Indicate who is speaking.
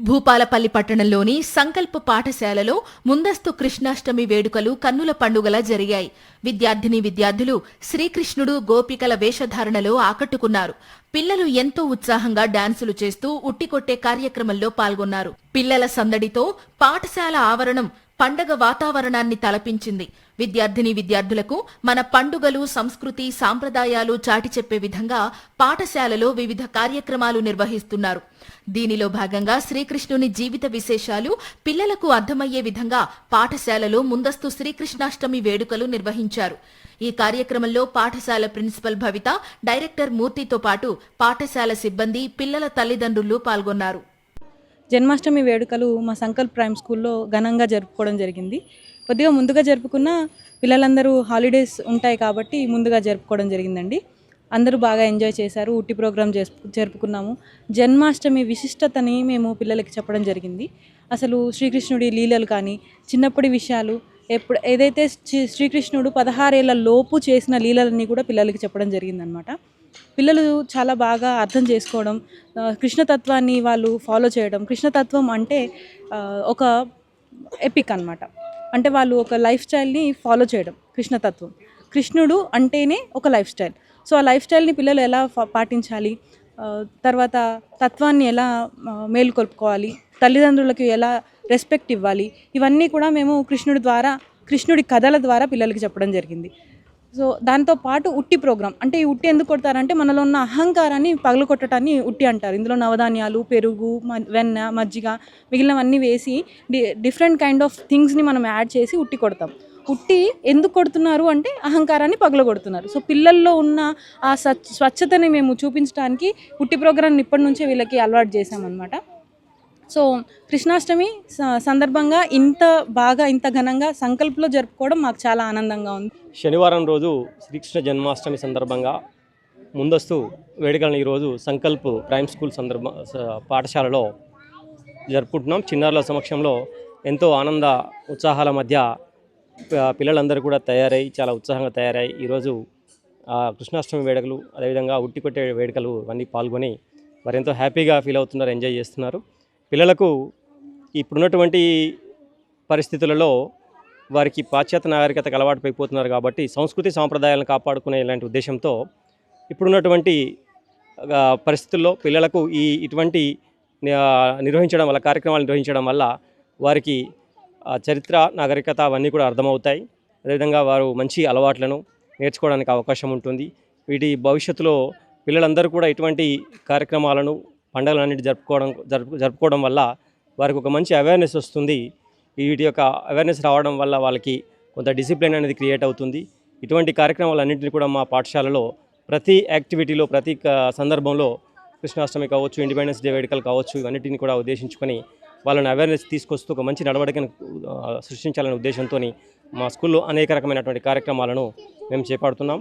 Speaker 1: భూపాలపల్లి పట్టణంలోని సంకల్ప పాఠశాలలో ముందస్తు కృష్ణాష్టమి వేడుకలు కన్నుల పండుగలా జరిగాయి. విద్యార్థిని విద్యార్థులు శ్రీకృష్ణుడు గోపికల వేషధారణలో ఆకట్టుకున్నారు. పిల్లలు ఎంతో ఉత్సాహంగా డాన్సులు చేస్తూ ఉట్టికొట్టే కార్యక్రమంలో పాల్గొన్నారు. పిల్లల సందడితో పాఠశాల ఆవరణం పండగ వాతావరణాన్ని తలపించింది. విద్యార్థిని విద్యార్థులకు మన పండుగలు సంస్కృతి సాంప్రదాయాలు చాటి చెప్పే విధంగా పాఠశాలలో వివిధ కార్యక్రమాలు నిర్వహిస్తున్నారు. దీనిలో భాగంగా శ్రీకృష్ణుని జీవిత విశేషాలు పిల్లలకు అర్థమయ్యే విధంగా పాఠశాలలో ముందస్తు శ్రీకృష్ణాష్టమి వేడుకలు నిర్వహించారు. ఈ కార్యక్రమంలో పాఠశాల ప్రిన్సిపల్ భవిత డైరెక్టర్ మూర్తితో పాటు పాఠశాల సిబ్బంది పిల్లల తల్లిదండ్రులు పాల్గొన్నారు.
Speaker 2: జన్మాష్టమి వేడుకలు మా సంకల్ప్ ప్రైమ్ స్కూల్లో ఘనంగా జరుపుకోవడం జరిగింది. కొద్దిగా ముందుగా జరుపుకున్న పిల్లలందరూ హాలిడేస్ ఉంటాయి కాబట్టి ముందుగా జరుపుకోవడం జరిగిందండి. అందరూ బాగా ఎంజాయ్ చేశారు ఉట్టి ప్రోగ్రామ్ జరుపుకున్నాము. జన్మాష్టమి విశిష్టతని మేము పిల్లలకి చెప్పడం జరిగింది. అసలు శ్రీకృష్ణుడి లీలలు కానీ చిన్నప్పటి విషయాలు ఎప్పుడు ఏదైతే శ్రీ- శ్రీకృష్ణుడు పదహారేళ్ళ లోపు చేసిన లీలలన్నీ కూడా పిల్లలకి చెప్పడం జరిగిందనమాట పిల్లలు చాలా బాగా అర్థం చేసుకోవడం కృష్ణతత్వాన్ని వాళ్ళు ఫాలో చేయడం. కృష్ణతత్వం అంటే ఒక ఎపిక్ అనమాట అంటే వాళ్ళు ఒక లైఫ్ స్టైల్ని ఫాలో చేయడం కృష్ణతత్వం. కృష్ణుడు అంటేనే ఒక లైఫ్ స్టైల్ సో ఆ లైఫ్ స్టైల్ని పిల్లలు ఎలా పాటించాలి? తర్వాత తత్వాన్ని ఎలా మేలుకొల్పుకోవాలి? తల్లిదండ్రులకు ఎలా రెస్పెక్ట్ ఇవ్వాలి? ఇవన్నీ కూడా మేము కృష్ణుడి ద్వారా కృష్ణుడి కథల ద్వారా పిల్లలకి చెప్పడం జరిగింది. సో దాంతో పాటు ఉట్టి ప్రోగ్రామ్ అంటే ఈ ఉట్టి ఎందుకు కొడతారంటే మనలో ఉన్న అహంకారాన్ని పగలు కొట్టడాన్ని ఉట్టి అంటారు. ఇందులో నవధాన్యాలు పెరుగు మ- వెన్న మజ్జిగ మిగిలినవన్నీ వేసి డి డిఫరెంట్ కైండ్ ఆఫ్ థింగ్స్ని మనం యాడ్ చేసి ఉట్టి కొడతాం. ఉట్టి ఎందుకు కొడుతున్నారు అంటే అహంకారాన్ని పగలగొడుతున్నారు. సో పిల్లల్లో ఉన్న ఆ స్వచ్ఛతని మేము చూపించడానికి ఉట్టి ప్రోగ్రామ్ ఇప్పటి నుంచే వీళ్ళకి అలవాటు చేసామన్నమాట సో కృష్ణాష్టమి స- సందర్భంగా ఇంత బాగా ఇంత ఘనంగా సంకల్పంలో జరుపుకోవడం మాకు చాలా ఆనందంగా ఉంది.
Speaker 3: శనివారం రోజు శ్రీకృష్ణ జన్మాష్టమి సందర్భంగా ముందస్తు వేడుకలను ఈరోజు సంకల్ప్ ప్రైమ్ స్కూల్ సందర్భ పాఠశాలలో జరుపుకుంటున్నాం. చిన్నారుల సమక్షంలో ఎంతో ఆనంద ఉత్సాహాల మధ్య పిల్లలందరూ కూడా తయారై చాలా ఉత్సాహంగా తయారై ఈరోజు కృష్ణాష్టమి వేడుకలు అదేవిధంగా ఉట్టి కొట్టే వేడుకలు అన్నీ పాల్గొని వారు హ్యాపీగా ఫీల్ అవుతున్నారు ఎంజాయ్ చేస్తున్నారు. పిల్లలకు ఇప్పుడున్నటువంటి పరిస్థితులలో వారికి పాశ్చాత్య నాగరికతకు అలవాటు పైపోతున్నారు కాబట్టి సంస్కృతి సాంప్రదాయాలను కాపాడుకునే ఇలాంటి ఉద్దేశంతో ఇప్పుడున్నటువంటి పరిస్థితుల్లో పిల్లలకు ఈ ఇటువంటి నిర్వహించడం వల్ల కార్యక్రమాలు నిర్వహించడం వల్ల వారికి చరిత్ర నాగరికత అవన్నీ కూడా అర్థమవుతాయి. అదేవిధంగా వారు మంచి అలవాట్లను నేర్చుకోవడానికి అవకాశం ఉంటుంది. వీటి భవిష్యత్తులో పిల్లలందరూ కూడా ఇటువంటి కార్యక్రమాలను పండుగలన్నిటి జరుపుకోవడం జరుపు జరుపుకోవడం వల్ల వారికి ఒక మంచి అవేర్నెస్ వస్తుంది. వీటి యొక్క అవేర్నెస్ రావడం వల్ల వాళ్ళకి కొంత డిసిప్లిన్ అనేది క్రియేట్ అవుతుంది. ఇటువంటి కార్యక్రమాలన్నింటినీ కూడా మా పాఠశాలలో ప్రతి యాక్టివిటీలో ప్రతి సందర్భంలో కృష్ణాష్టమి కావచ్చు ఇండిపెండెన్స్ డే వేడుకలు కావచ్చు ఇవన్నిటిని కూడా ఉద్దేశించుకొని వాళ్ళని అవేర్నెస్ తీసుకొస్తూ ఒక మంచి నడవడికను సృష్టించాలనే ఉద్దేశంతో మా స్కూల్లో అనేక రకమైనటువంటి కార్యక్రమాలను మేము చేపడుతున్నాం.